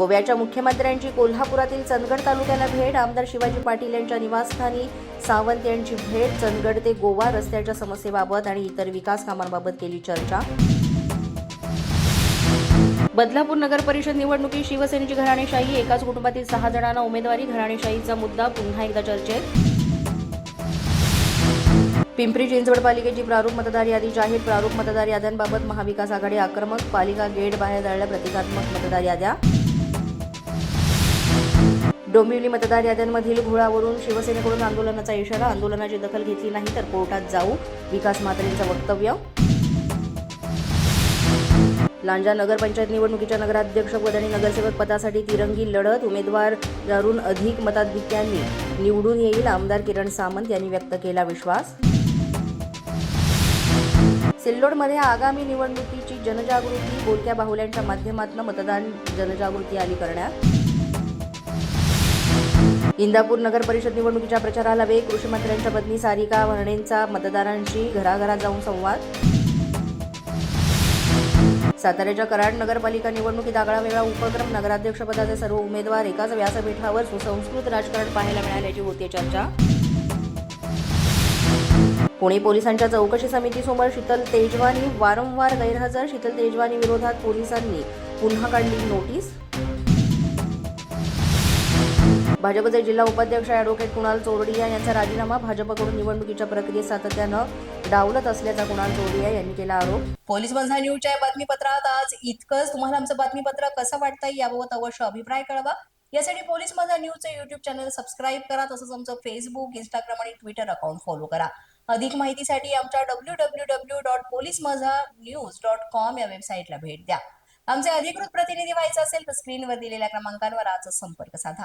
गोव्याच्या मुख्यमंत्र्यांची कोल्हापुरातील चंदगड तालुक्याला भेट आमदार शिवाजी पाटील यांच्या निवासस्थानी सावंत यांची भेट चंदगड ते गोवा रस्त्याच्या समस्येबाबत आणि इतर विकास कामांबाबत केली चर्चा. बदलापूर नगर परिषद निवडणुकीत शिवसेनेची घराणेशाही एकाच कुटुंबातील सहा जणांना उमेदवारी घराणेशाहीचा मुद्दा पुन्हा एकदा चर्चेत. पिंपरी चिंचवड पालिकेची प्रारूप मतदार यादी जाहीर प्रारूप मतदार याद्यांबाबत महाविकास आघाडी आक्रमक पालिका गेट बाहेर दळल्या प्रतिकात्मक मतदार याद्या. डोंबिवली मतदार याद्यांमधील घोळावरून शिवसेनेकडून आंदोलनाचा इशारा आंदोलनाची दखल घेतली नाही तर कोर्टात जाऊ विकास म्हात्रेंचं वक्तव्य. लांजा नगरपंचायत निवडणुकीच्या नगराध्यक्षपद आणि नगरसेवक पदासाठी तिरंगी लढत उमेदवार जारून अधिक मताधिक्यांनी निवडून येईल आमदार किरण सामंत यांनी व्यक्त केला विश्वास. सिल्लोडमध्ये आगामी निवडणुकीची जनजागृती बोलक्या बाहुल्यांच्या माध्यमातून मतदान जनजागृती आली करण्यात. इंदापूर नगर परिषद निवडणुकीच्या प्रचाराला वेग कृषी मंत्र्यांच्या पत्नी सारिका वर्णेंचा मतदारांशी घराघरात जाऊन संवाद. साताऱ्याच्या कराड नगरपालिका निवडणुकीत आगळा वेगळा उपक्रम नगराध्यक्षपदाचे सर्व उमेदवार एकाच व्यासपीठावर सुसंस्कृत राजकारण पाहायला मिळाल्याची होती चर्चा. पुणे पोलिसांच्या चौकशी समितीसमोर शीतल तेजवानी वारंवार गैरहजर शीतल तेजवानी विरोधात पोलिसांनी पुन्हा काढली नोटीस. भाजपचे जिल्हा उपाध्यक्ष ॲडव्होकेट कुणाल चोरडिया यांचा राजीनामा भाजपकडून निवडणुकीच्या प्रक्रियेत सातत्यानं डावलत असल्याचा कुणाल चोरडिया यांनी केला आरोप. पोलीस बंधा न्यूजच्या बातमीपत्रात आज इतकंच. तुम्हाला आमचं बातमीपत्र कसं वाटतंय याबाबत अवश्य अभिप्राय कळवा. यासाठी पोलीस माझा न्यूजचं युट्यूब चॅनल सबस्क्राईब करा तसंच आमचं फेसबुक इंस्टाग्राम आणि ट्विटर अकाउंट फॉलो करा. अधिक माहितीसाठी आमच्या W W W dot police Majha news dot com या वेबसाईटला भेट द्या. आमचे अधिकृत प्रतिनिधी व्हायचं असेल तर स्क्रीनवर दिलेल्या क्रमांकांवर आजच संपर्क साधा.